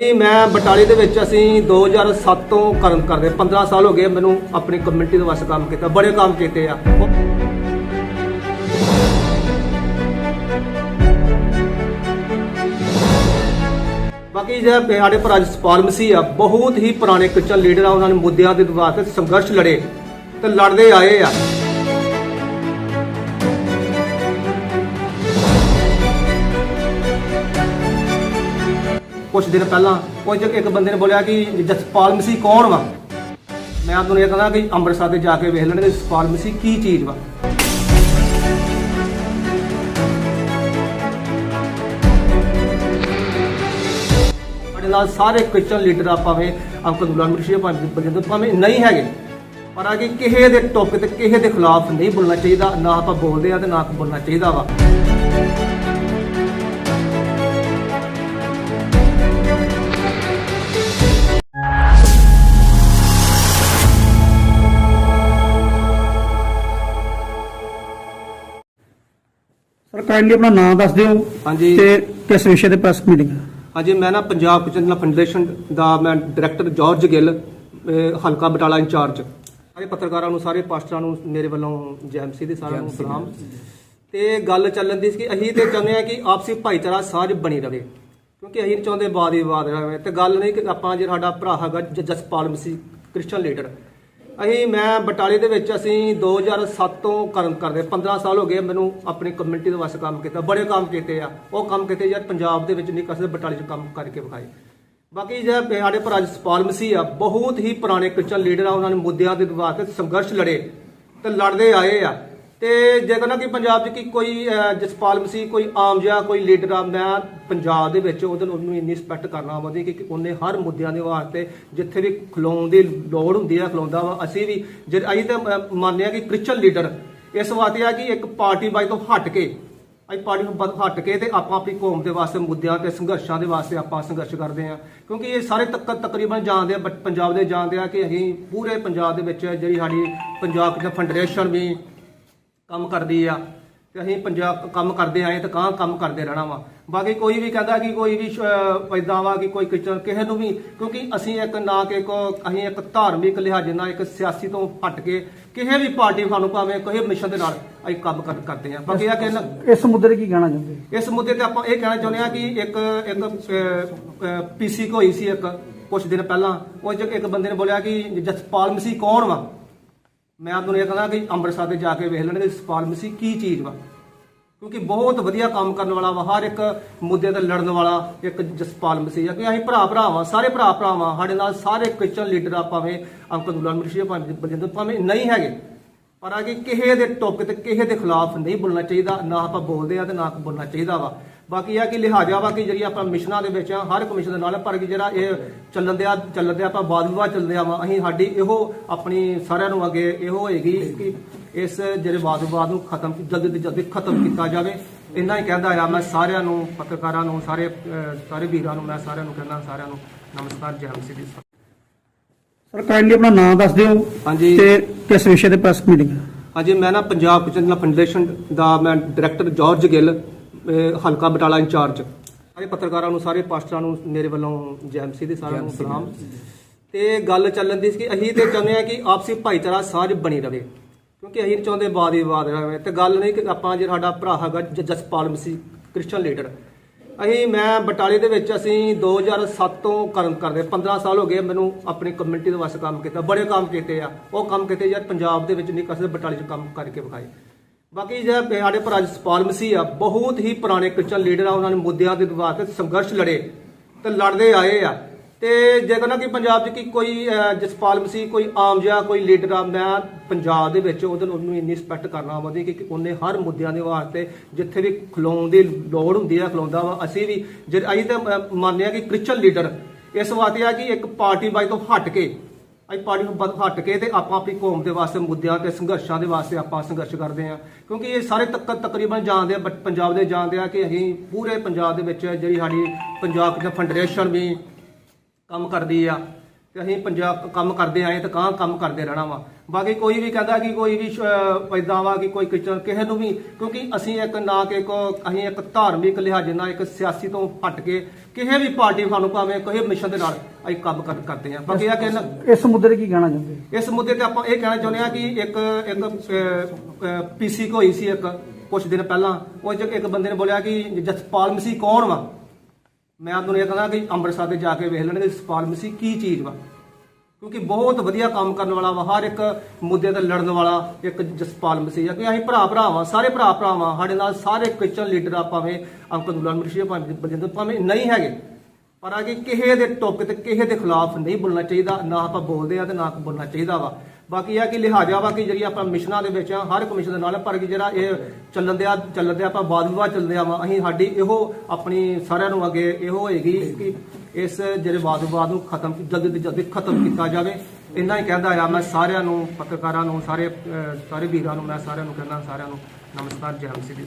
ਇਹ ਮੈਂ ਬਟਾਲੇ ਦੇ ਵਿੱਚ ਅਸੀਂ 2007 ਤੋਂ ਕੰਮ ਕਰਦੇ 15 ਸਾਲ ਹੋ ਗਏ ਮੈਨੂੰ ਆਪਣੀ ਕਮਿਊਨਿਟੀ ਦੇ ਵਾਸਤੇ ਕੰਮ ਕੀਤਾ, ਬੜੇ ਕੰਮ ਕੀਤੇ ਆ। ਬਾਕੀ ਜਿਹੜਾ ਸਾਡੇ ਭਰਾ ਜਸਪਾਲ ਮਸੀਹ ਆ, ਬਹੁਤ ਹੀ ਪੁਰਾਣੇ ਕ੍ਰਿਸਚਨ ਲੀਡਰ ਆ, ਉਹਨਾਂ ਨੇ ਮੁੱਦਿਆਂ ਦੇ ਵਾਸਤੇ ਸੰਘਰਸ਼ ਲੜੇ ਤੇ ਲੜਦੇ ਆਏ ਆ। ਕੁਝ ਦਿਨ ਪਹਿਲਾਂ ਉਹ ਇੱਕ ਇੱਕ ਬੰਦੇ ਨੇ ਬੋਲਿਆ ਕਿ ਜਸਪਾਲ ਮਸੀਹ ਕੌਣ ਵਾ? ਮੈਂ ਆਪ ਨੂੰ ਇਹ ਕਹਿੰਦਾ ਕਿ ਅੰਮ੍ਰਿਤਸਰ ਦੇ ਜਾ ਕੇ ਵੇਖ ਲੈਣ ਕਿ ਜਸਪਾਲ ਮਸੀਹ ਕੀ ਚੀਜ਼ ਵਾ। ਸਾਡੇ ਨਾਲ ਸਾਰੇ ਕ੍ਰਿਸਚਨ ਲੀਡਰ ਆ, ਭਾਵੇਂ ਅੰਕਲ ਗੁਲਾਮ ਰਸ਼ੀਦ ਭਾਵੇਂ ਬਲਜਿੰਦਰ ਭਾਵੇਂ ਨਹੀਂ ਹੈਗੇ। ਪਰ ਆ ਕਿ ਕਿਸੇ ਦੇ ਟੋਪਿਕ ਤੇ ਕਿਸੇ ਦੇ ਖਿਲਾਫ ਨਹੀਂ ਬੋਲਣਾ ਚਾਹੀਦਾ, ਨਾ ਆਪਾਂ ਬੋਲਦੇ ਆ ਤੇ ਨਾ ਬੋਲਣਾ ਚਾਹੀਦਾ ਵਾ। ਸਰ ਕਾਈਂਡਲੀ ਆਪਣਾ ਨਾਮ ਦੱਸ ਦਿਓ ਹਾਂਜੀ। ਤੇ ਕਿਸ ਵਿਸ਼ੇ ਤੇ ਪ੍ਰੈਸ ਮੀਟਿੰਗ ਹੈ? ਹਾਂਜੀ ਮੈਂ ਨਾ ਪੰਜਾਬ ਕਿਚਨ ਫਾਊਂਡੇਸ਼ਨ ਦਾ ਮੈਂ ਡਾਇਰੈਕਟਰ ਜਾਰਜ ਗਿੱਲ ਹਲਕਾ ਬਟਾਲਾ ਇੰਚਾਰਜ। ਸਾਰੇ ਪੱਤਰਕਾਰਾਂ ਨੂੰ ਸਾਰੇ ਪਾਸਟਰਾਂ ਨੂੰ ਮੇਰੇ ਵੱਲੋਂ ਜੈਮਸੀ ਦੇ ਸਾਰਿਆਂ ਨੂੰ ਸਲਾਮ। ਤੇ ਗੱਲ ਚੱਲਣ ਦੀ ਸੀ ਕਿ ਅਸੀਂ ਤੇ ਚਾਹੁੰਦੇ ਆ ਕਿ ਆਪਸੀ ਭਾਈਚਾਰਾ ਸਾਂਝ ਬਣੀ ਰਵੇ ਕਿਉਂਕਿ ਅਸੀਂ ਚਾਹੁੰਦੇ ਬਾਦ ਵਿਵਾਦ ਰਹੇ ਤੇ ਗੱਲ ਨਹੀਂ ਕਿ ਆਪਾਂ ਜੇ ਸਾਡਾ ਭਰਾ ਹੈਗਾ ਜਸਪਾਲ ਮਸੀਹ ਕ੍ਰਿਸਚੀਅਨ ਲੀਡਰ ਅਸੀਂ, ਮੈਂ ਬਟਾਲੇ ਦੇ ਵਿੱਚ ਅਸੀਂ 2007 ਤੋਂ ਕਰਮ ਕਰਦੇ 15 ਸਾਲ ਹੋ ਗਏ ਮੈਨੂੰ ਆਪਣੀ ਕਮਿਊਨਿਟੀ ਦੇ ਵਾਸਤੇ ਕੰਮ ਕੀਤਾ, ਬੜੇ ਕੰਮ ਕੀਤੇ ਆ। ਉਹ ਕੰਮ ਕੀਤੇ ਯਾਰ ਪੰਜਾਬ ਦੇ ਵਿੱਚ ਨਹੀਂ ਕਰਦੇ ਬਟਾਲੇ 'ਚ ਕੰਮ ਕਰਕੇ ਵਿਖਾਏ। ਬਾਕੀ ਜਿਹੜਾ ਸਾਡੇ ਭਰਾ ਜਸਪਾਲ ਮਸੀਹ ਆ, ਬਹੁਤ ਹੀ ਪੁਰਾਣੇ ਕ੍ਰਿਸਚਨ ਲੀਡਰ ਆ, ਉਹਨਾਂ ਨੇ ਮੁੱਦਿਆਂ ਦੇ ਵਾਸਤੇ ਸੰਘਰਸ਼ ਲੜੇ ਤੇ ਲੜਦੇ ਆਏ ਆ। ਤੇ ਜੇਕਰ ਨਾ ਕਿ ਪੰਜਾਬ 'ਚ ਕਿ ਕੋਈ ਅਹ, ਜਸਪਾਲ ਮਸੀਹ ਕੋਈ ਆਮ ਜਿਹਾ ਕੋਈ ਲੀਡਰ ਆ ਮੈਂ ਪੰਜਾਬ ਦੇ ਵਿੱਚ ਉਹਦੇ ਉਹਨੂੰ ਇੰਨੀ ਰਿਸਪੈਕਟ ਕਰਨਾ ਵਧੀ ਕਿ ਉਹਨੇ ਹਰ ਮੁੱਦਿਆਂ ਦੇ ਵਾਸਤੇ ਜਿੱਥੇ ਵੀ ਖਲੋਣ ਦੀ ਲੋੜ ਹੁੰਦੀ ਹੈ ਖਲੋਂਦਾ ਵਾ ਅਸੀਂ ਵੀ ਜੇ ਅਸੀਂ ਤਾਂ ਅਹ, ਮੰਨਦੇ ਹਾਂ ਕਿ ਕ੍ਰਿਸਚਨ ਲੀਡਰ ਇਸ ਵਾਸਤੇ ਆ ਕਿ ਇੱਕ ਪਾਰਟੀ ਬਾਈ ਤੋਂ ਹਟ ਕੇ ਅਸੀਂ ਪਾਰਟੀ ਤੋਂ ਬਦ- ਹਟ ਕੇ ਤੇ ਆਪਾਂ ਆਪਣੀ ਕੌਮ ਦੇ ਵਾਸਤੇ ਮੁੱਦਿਆਂ ਤੇ ਸੰਘਰਸ਼ਾਂ ਦੇ ਵਾਸਤੇ ਆਪਾਂ ਸੰਘਰਸ਼ ਕਰਦੇ ਹਾਂ। ਕਿਉਂਕਿ ਇਹ ਸਾਰੇ ਤੱਕ ਤਕਰੀਬਨ ਜਾਣਦੇ ਆ ਬਟ ਪੰਜਾਬ ਦੇ ਜਾਣਦੇ ਆ ਕਿ ਅਸੀਂ ਪੂਰੇ ਪੰਜਾਬ ਦੇ ਵਿੱਚ ਜਿਹੜੀ ਸਾਡੀ ਪੰਜਾਬ ਕਿਚਨ ਫੈਡਰੇਸ਼ਨ ਵੀ ਕੰਮ ਕਰਦੀ ਆ ਤੇ ਅਸੀਂ ਪੰਜਾਬ ਕੰਮ ਕਰਦੇ ਆਏ ਤੇ ਕਾਂ ਕੰਮ ਕਰਦੇ ਰਹਿਣਾ ਵਾ। ਬਾਕੀ ਕੋਈ ਵੀ ਕਹਿੰਦਾ ਕਿ ਕੋਈ ਵੀ ਪੈਦਾ ਵਾ ਕਿ ਕੋਈ ਕਿਸੇ ਨੂੰ ਵੀ ਕਿਉਂਕਿ ਅਸੀਂ ਇੱਕ ਨਾ ਕਿ ਕੋ ਅਸੀਂ ਇੱਕ ਧਾਰਮਿਕ ਲਿਹਾਜ਼ ਨਾਲ ਇੱਕ ਸਿਆਸੀ ਤੋਂ ਹਟ ਕੇ ਕਿਸੇ ਵੀ ਪਾਰਟੀ ਸਾਨੂੰ ਭਾਵੇਂ ਕਿਸੇ ਮਿਸ਼ਨ ਦੇ ਨਾਲ ਅਸੀਂ ਕੰਮ ਕਰ- ਕਰਦੇ ਆ ਬਾਕੀ ਇਹ ਕਿ ਇਸ ਮੁੱਦੇ ਤੇ ਕੀ ਕਹਿਣਾ ਚਾਹੁੰਦੇ? ਇਸ ਮੁੱਦੇ ਤੇ ਆਪਾਂ ਇਹ ਕਹਿਣਾ ਚਾਹੁੰਦੇ ਹਾਂ ਕਿ ਇੱਕ ਇੱਕ ਪੀਸੀ ਹੋਈ ਸੀ ਇੱਕ ਕੁਝ ਦਿਨ ਪਹਿਲਾਂ। ਉਹ ਇੱਕ ਬੰਦੇ ਨੇ ਬੋਲਿਆ ਕਿ ਜਸਪਾਲ ਮਸੀਹ ਕੌਣ ਵਾ? ਮੈਂ ਆਪ ਨੂੰ ਇਹ ਕਹਿੰਦਾ ਕਿ ਅੰਮ੍ਰਿਤਸਰ ਦੇ ਜਾ ਕੇ ਵੇਖ ਲੈਣ ਕਿ ਜਸਪਾਲ ਮਸੀਹ ਕੀ ਚੀਜ਼ ਵਾ। ਕਿਉਂਕਿ ਬਹੁਤ ਵਧੀਆ ਕੰਮ ਕਰਨ ਵਾਲਾ ਵਾ, ਹਰ ਇੱਕ ਮੁੱਦੇ ਤੇ ਲੜਨ ਵਾਲਾ ਇੱਕ ਜਸਪਾਲ ਮਸੀਹ ਆ। ਕਿ ਅਸੀਂ ਭਰਾ ਭਰਾ ਵਾਂ, ਸਾਰੇ ਭਰਾ ਭਰਾ ਵਾਂ, ਸਾਡੇ ਨਾਲ ਸਾਰੇ ਕ੍ਰਿਸਚਨ ਲੀਡਰ ਆ, ਭਾਵੇਂ ਅੰਕਲ ਗੁਲਾਮ ਰਸ਼ੀਦ ਭਾਵੇਂ ਬਲਜਿੰਦਰ, ਭਾਵੇਂ ਨਹੀਂ ਹੈਗੇ। ਪਰ ਆ ਕਿ ਕਿਸੇ ਦੇ ਟੋਪਿਕ ਤੇ ਕਿਸੇ ਦੇ ਖਿਲਾਫ ਨਹੀਂ ਬੋਲਣਾ ਚਾਹੀਦਾ, ਨਾ ਆਪਾਂ ਬੋਲਦੇ ਆ ਤੇ ਨਾ ਬੋਲਣਾ ਚਾਹੀਦਾ ਵਾ। ਬਾਕੀ ਇਹ ਆ ਕਿ ਲਿਹਾਜ਼ਾ ਵਾ ਕਿ ਜਿਹੜੀ ਆਪਾਂ ਮਿਸ਼ਨਾਂ ਦੇ ਵਿੱਚ ਆ ਹਰ ਇੱਕ ਮਿਸ਼ਨ ਦੇ ਨਾਲ ਆ, ਪਰ ਕਿ ਜਿਹੜਾ ਇਹ ਚੱਲਣ ਦਿਆ ਚੱਲਣ ਦਿਆ ਆਪਾਂ ਬਾਦ ਵਿਵਾਦ ਚੱਲਦੇ ਆ ਵਾ। ਅਸੀਂ ਸਾਡੀ ਇਹੋ ਆਪਣੀ ਸਾਰਿਆਂ ਨੂੰ ਅੱਗੇ ਇਹੋ ਹੋਏਗੀ ਕਿ ਇਸ ਜਿਹੜੇ ਵਾਦ ਵਿਵਾਦ ਨੂੰ ਖਤਮ ਜਲਦੀ ਤੋਂ ਜਲਦੀ ਖਤਮ ਕੀਤਾ ਜਾਵੇ। ਇੰਨਾ ਹੀ ਕਹਿੰਦਾ ਆ ਮੈਂ ਸਾਰਿਆਂ ਨੂੰ ਪੱਤਰਕਾਰਾਂ ਨੂੰ ਸਾਰੇ ਸਾਰੇ ਵੀਰਾਂ ਨੂੰ ਮੈਂ ਸਾਰਿਆਂ ਨੂੰ ਕਹਿੰਦਾ ਸਾਰਿਆਂ ਨੂੰ ਨਮਸਕਾਰ ਜੈ ਮਸੀਹ ਦੀ ਸਰ ਕਾਈਂਡਲੀ ਆਪਣਾ ਨਾਮ ਦੱਸ ਦਿਓ ਹਾਂਜੀ। ਤੇ ਕਿਸ ਵਿਸ਼ੇ ਤੇ ਪ੍ਰੈਸ ਮੀਟਿੰਗ ਹਾਂਜੀ ਮੈਂ ਨਾ ਪੰਜਾਬ ਕਿਚਨ ਫਾਊਂਡੇਸ਼ਨ ਦਾ ਮੈਂ ਡਾਇਰੈਕਟਰ ਜਾਰਜ ਗਿੱਲ ਹਲਕਾ ਬਟਾਲਾ ਇੰਚਾਰਜ। ਸਾਰੇ ਪੱਤਰਕਾਰਾਂ ਨੂੰ ਸਾਰੇ ਪਾਸਟਰਾਂ ਨੂੰ ਮੇਰੇ ਵੱਲੋਂ ਜੈਮਸੀ ਦੇ ਸਾਰਿਆਂ ਨੂੰ ਸਲਾਮ ਤੇ ਗੱਲ ਚੱਲਣ ਦੀ ਸੀ ਕਿ ਅਸੀਂ ਤੇ ਚਾਹੁੰਦੇ ਆ ਕਿ ਆਪਸੀ ਭਾਈਚਾਰਾ ਸਾਂਝ ਬਣੀ ਰਵੇ ਕਿਉਂਕਿ ਅਸੀਂ ਚਾਹੁੰਦੇ ਬਾਦ ਵਿਵਾਦ ਰਹੇ ਤੇ ਗੱਲ ਨਹੀਂ ਕਿ ਆਪਾਂ ਜੇ ਸਾਡਾ ਭਰਾ ਹੈਗਾ ਜਸਪਾਲ ਮਸੀਹ ਕ੍ਰਿਸਚੀਅਨ ਲੀਡਰ। ਅਸੀਂ ਮੈਂ ਬਟਾਲੇ ਦੇ ਵਿੱਚ ਅਸੀਂ 2007 ਤੋਂ ਕੰਮ ਕਰਦੇ 15 ਸਾਲ ਹੋ ਗਏ ਮੈਨੂੰ ਆਪਣੀ ਕਮਿਊਨਿਟੀ ਦੇ ਵਾਸਤੇ ਕੰਮ ਕੀਤਾ। ਬੜੇ ਕੰਮ ਕੀਤੇ ਆ। ਉਹ ਕੰਮ ਕੀਤੇ ਯਾਰ ਪੰਜਾਬ ਦੇ ਵਿੱਚ ਨਹੀਂ ਕਰਦੇ ਬਟਾਲੇ 'ਚ ਕੰਮ ਕਰਕੇ ਵਿਖਾਏ। ਬਾਕੀ ਜਿਹੜਾ ਸਾਡੇ ਭਰਾ ਜਸਪਾਲ ਮਸੀਹ ਆ ਬਹੁਤ ਹੀ ਪੁਰਾਣੇ ਕ੍ਰਿਸਚਨ ਲੀਡਰ ਆ ਉਹਨਾਂ ਨੇ ਮੁੱਦਿਆਂ ਦੇ ਵਾਸਤੇ ਸੰਘਰਸ਼ ਲੜੇ ਤੇ ਲੜਦੇ ਆਏ ਆ। ਤੇ ਜੇਕਰ ਨਾ ਕਿ ਪੰਜਾਬ 'ਚ ਕਿ ਕੋਈ ਅਹ, ਜਸਪਾਲ ਮਸੀਹ ਕੋਈ ਆਮ ਜਿਹਾ ਕੋਈ ਲੀਡਰ ਆ ਮੈਂ ਪੰਜਾਬ ਦੇ ਵਿੱਚ ਉਹਦੇ ਉਹਨੂੰ ਇੰਨੀ ਰਿਸਪੈਕਟ ਕਰਨਾ ਵਧੀ ਕਿ ਉਹਨੇ ਹਰ ਮੁੱਦਿਆਂ ਦੇ ਵਾਸਤੇ ਜਿੱਥੇ ਵੀ ਖਲੋਣ ਦੀ ਲੋੜ ਹੁੰਦੀ ਆ ਖਲੋਂਦਾ ਵਾ ਅਸੀਂ ਵੀ ਜੇ ਅਸੀਂ ਤਾਂ ਮੰਨਦੇ ਆ ਕਿ ਕ੍ਰਿਸਚਨ ਲੀਡਰ ਇਸ ਵਾਸਤੇ ਆ ਕਿ ਇੱਕ ਪਾਰਟੀ ਬਾਈ ਤੋਂ ਹਟ ਕੇ ਅਸੀਂ ਪਾਰਟੀ ਤੋਂ ਬਦ- ਹਟ ਕੇ ਤੇ ਆਪਾਂ ਆਪਣੀ ਕੌਮ ਦੇ ਵਾਸਤੇ ਮੁੱਦਿਆਂ ਤੇ ਸੰਘਰਸ਼ਾਂ ਦੇ ਵਾਸਤੇ ਆਪਾਂ ਸੰਘਰਸ਼ ਕਰਦੇ ਹਾਂ। ਕਿਉਂਕਿ ਇਹ ਸਾਰੇ ਤੱਕ ਤਕਰੀਬਨ ਜਾਣਦੇ ਆ, ਬਟ ਪੰਜਾਬ ਦੇ ਜਾਣਦੇ ਆ ਕਿ ਅਸੀਂ ਪੂਰੇ ਪੰਜਾਬ ਦੇ ਵਿੱਚ ਜਿਹੜੀ ਸਾਡੀ ਪੰਜਾਬ ਕਿਚਨ ਫੈਡਰੇਸ਼ਨ ਵੀ ਕੰਮ ਕਰਦੀ ਆ। ਤੇ ਅਸੀਂ ਪੰਜਾਬ ਕੰਮ ਕਰਦੇ ਆਏ ਤੇ ਕਾਂ ਕੰਮ ਕਰਦੇ ਰਹਿਣਾ ਵਾ। ਬਾਕੀ ਕੋਈ ਵੀ ਕਹਿੰਦਾ ਕਿ ਕੋਈ ਵੀ ਪੈਦਾ ਵਾ ਕਿ ਕੋਈ ਕਿਸੇ ਨੂੰ ਵੀ ਕਿਉਂਕਿ ਅਸੀਂ ਇੱਕ ਨਾ ਕਿ ਕੋ ਅਸੀਂ ਇੱਕ ਧਾਰਮਿਕ ਲਿਹਾਜ਼ ਨਾਲ ਇੱਕ ਸਿਆਸੀ ਤੋਂ ਹਟ ਕੇ ਕਿਸੇ ਵੀ ਪਾਰਟੀ ਸਾਨੂੰ ਭਾਵੇਂ ਕਿਸੇ ਮਿਸ਼ਨ ਦੇ ਨਾਲ ਅਸੀਂ ਕੰਮ ਕਰ- ਕਰਦੇ ਆ ਬਾਕੀ ਇਹ ਕਿ ਇਸ ਮੁੱਦੇ ਤੇ ਕੀ ਕਹਿਣਾ ਚਾਹੁੰਦੇ? ਇਸ ਮੁੱਦੇ ਤੇ ਆਪਾਂ ਇਹ ਕਹਿਣਾ ਚਾਹੁੰਦੇ ਹਾਂ ਕਿ ਇੱਕ ਇੱਕ ਪੀਸੀ ਹੋਈ ਸੀ ਇੱਕ ਕੁਝ ਦਿਨ ਪਹਿਲਾਂ ਉਹ ਇੱਕ ਬੰਦੇ ਨੇ ਬੋਲਿਆ ਕਿ ਜਸਪਾਲ ਮਸੀਹ ਕੌਣ ਵਾ? ਮੈਂ ਤੁਹਾਨੂੰ ਇਹ ਕਹਿੰਦਾ ਕਿ ਅੰਮ੍ਰਿਤਸਰ ਦੇ ਜਾ ਕੇ ਵੇਖ ਲੈਣਗੇ ਜਸਪਾਲ ਮਸੀਹ ਕੀ ਚੀਜ਼ ਵਾ। ਕਿਉਂਕਿ ਬਹੁਤ ਵਧੀਆ ਕੰਮ ਕਰਨ ਵਾਲਾ ਵਾ, ਹਰ ਇੱਕ ਮੁੱਦੇ ਤੇ ਲੜਨ ਵਾਲਾ ਇੱਕ ਜਸਪਾਲ ਮਸੀਹ ਆ। ਕਿ ਅਸੀਂ ਭਰਾ ਭਰਾ ਵਾਂ ਸਾਰੇ ਭਰਾ ਭਰਾ ਵਾਂ ਸਾਡੇ ਨਾਲ ਸਾਰੇ ਕ੍ਰਿਸਚਨ ਲੀਡਰ ਆ, ਭਾਵੇਂ ਅੰਕਲ ਦੁਲਾਲ ਮਿਰਸ਼ੀ ਭਾਵੇਂ ਬਲਜਿੰਦਰ, ਭਾਵੇਂ ਨਹੀਂ ਹੈਗੇ। ਪਰ ਆ ਕਿ ਕਿਸੇ ਦੇ ਟੋਪਿਕ ਤੇ ਕਿਸੇ ਦੇ ਖਿਲਾਫ ਨਹੀਂ ਬੋਲਣਾ ਚਾਹੀਦਾ, ਨਾ ਆਪਾਂ ਬੋਲਦੇ ਆ ਤੇ ਨਾ ਬੋਲਣਾ ਚਾਹੀਦਾ ਵਾ। ਬਾਕੀ ਇਹ ਆ ਕਿ ਲਿਹਾਜ਼ਾ ਵਾ ਕਿ ਜਿਹੜੀ ਆਪਾਂ ਮਿਸ਼ਨਾਂ ਦੇ ਵਿੱਚ ਆ, ਹਰ ਕਮਿਸ਼ਨ ਦੇ ਨਾਲ, ਪਰ ਕਿ ਜਿਹੜਾ ਇਹ ਚੱਲਣ ਦਿਆ ਚੱਲਣ ਦਿਆ ਆਪਾਂ ਬਾਦ ਵਿਵਾਦ ਚੱਲਦੇ ਆ ਵਾ, ਅਸੀਂ ਸਾਡੀ ਇਹੋ ਆਪਣੀ ਸਾਰਿਆਂ ਨੂੰ ਅੱਗੇ ਇਹੋ ਹੋਏਗੀ ਕਿ ਇਸ ਜਿਹੜੇ ਵਾਦ ਵਿਵਾਦ ਨੂੰ ਖਤਮ, ਜਲਦੀ ਤੋਂ ਜਲਦੀ ਖਤਮ ਕੀਤਾ ਜਾਵੇ। ਇੰਨਾ ਹੀ ਕਹਿੰਦਾ ਆ ਮੈਂ ਸਾਰਿਆਂ ਨੂੰ, ਪੱਤਰਕਾਰਾਂ ਨੂੰ, ਸਾਰੇ ਸਾਰੇ ਵੀਰਾਂ ਨੂੰ, ਮੈਂ ਸਾਰਿਆਂ ਨੂੰ ਕਹਿੰਦਾ, ਸਾਰਿਆਂ ਨੂੰ ਨਮਸਕਾਰ, ਜੈ ਮਸੀਹ ਦੀ